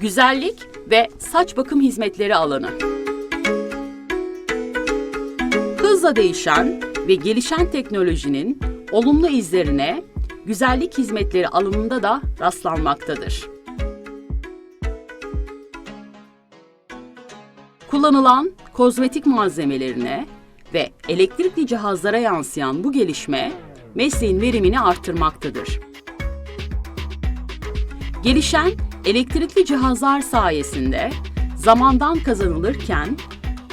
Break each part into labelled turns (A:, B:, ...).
A: Güzellik ve saç bakım hizmetleri alanı. Hızla değişen ve gelişen teknolojinin olumlu izlerine güzellik hizmetleri alanında da rastlanmaktadır. Kullanılan kozmetik malzemelerine ve elektrikli cihazlara yansıyan bu gelişme mesleğin verimini artırmaktadır. Gelişen elektrikli cihazlar sayesinde zamandan kazanılırken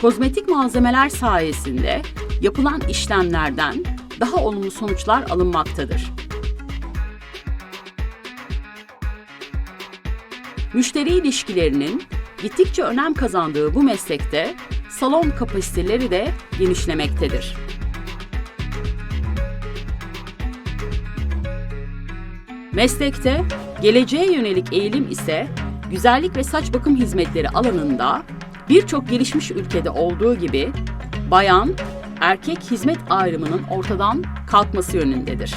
A: kozmetik malzemeler sayesinde yapılan işlemlerden daha olumlu sonuçlar alınmaktadır. Müşteri ilişkilerinin gittikçe önem kazandığı bu meslekte salon kapasiteleri de genişlemektedir. Meslekte geleceğe yönelik eğilim ise güzellik ve saç bakım hizmetleri alanında birçok gelişmiş ülkede olduğu gibi bayan erkek hizmet ayrımının ortadan kalkması yönündedir.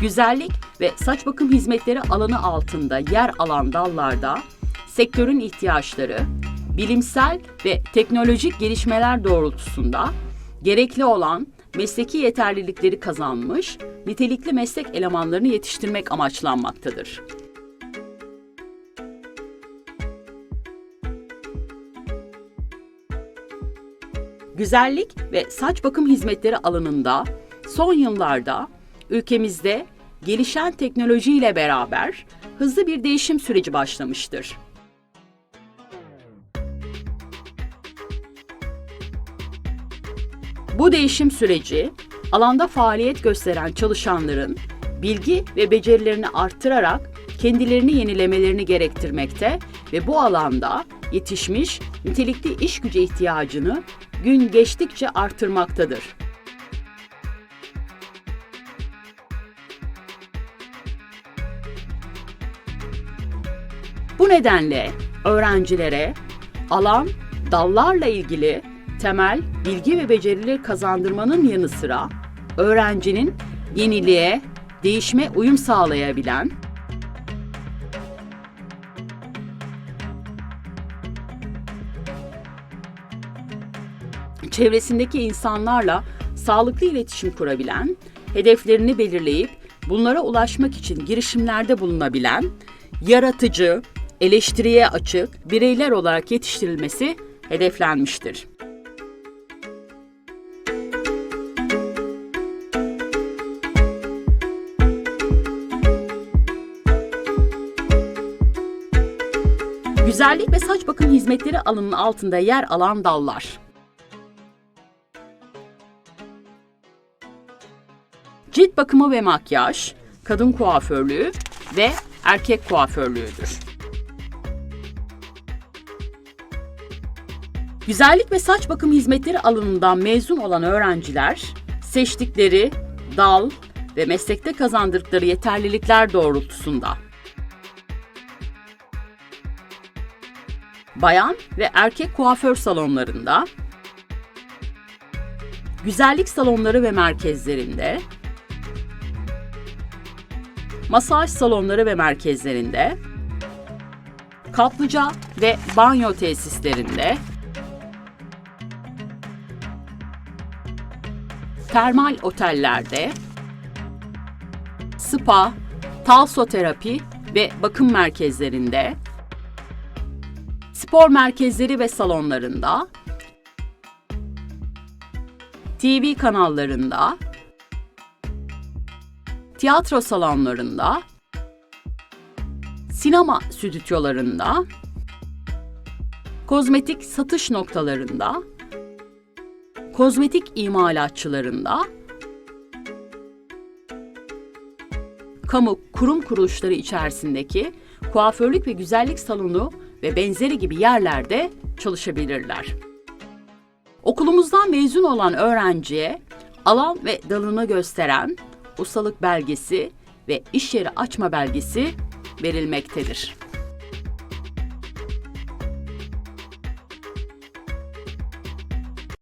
A: Güzellik ve saç bakım hizmetleri alanı altında yer alan dallarda sektörün ihtiyaçları, bilimsel ve teknolojik gelişmeler doğrultusunda gerekli olan mesleki yeterlilikleri kazanmış, nitelikli meslek elemanlarını yetiştirmek amaçlanmaktadır. Güzellik ve saç bakım hizmetleri alanında son yıllarda ülkemizde gelişen teknolojiyle beraber hızlı bir değişim süreci başlamıştır. Bu değişim süreci alanda faaliyet gösteren çalışanların bilgi ve becerilerini arttırarak kendilerini yenilemelerini gerektirmekte ve bu alanda yetişmiş nitelikli iş gücü ihtiyacını gün geçtikçe artırmaktadır. Bu nedenle öğrencilere alan, dallarla ilgili temel bilgi ve becerileri kazandırmanın yanı sıra öğrencinin yeniliğe, değişime uyum sağlayabilen, çevresindeki insanlarla sağlıklı iletişim kurabilen, hedeflerini belirleyip bunlara ulaşmak için girişimlerde bulunabilen, yaratıcı, eleştiriye açık bireyler olarak yetiştirilmesi hedeflenmiştir. Güzellik ve saç bakım hizmetleri alanının altında yer alan dallar. Cilt bakımı ve makyaj, kadın kuaförlüğü ve erkek kuaförlüğüdür. Güzellik ve saç bakım hizmetleri alanından mezun olan öğrenciler seçtikleri dal ve meslekte kazandırdıkları yeterlilikler doğrultusunda bayan ve erkek kuaför salonlarında, güzellik salonları ve merkezlerinde, masaj salonları ve merkezlerinde, kaplıca ve banyo tesislerinde, termal otellerde, spa, talsoterapi ve bakım merkezlerinde, spor merkezleri ve salonlarında, TV kanallarında, tiyatro salonlarında, sinema stüdyolarında, kozmetik satış noktalarında, kozmetik imalatçılarında, kamu kurum kuruluşları içerisindeki kuaförlük ve güzellik salonu ve benzeri gibi yerlerde çalışabilirler. Okulumuzdan mezun olan öğrenciye alan ve dalını gösteren ustalık belgesi ve iş yeri açma belgesi verilmektedir.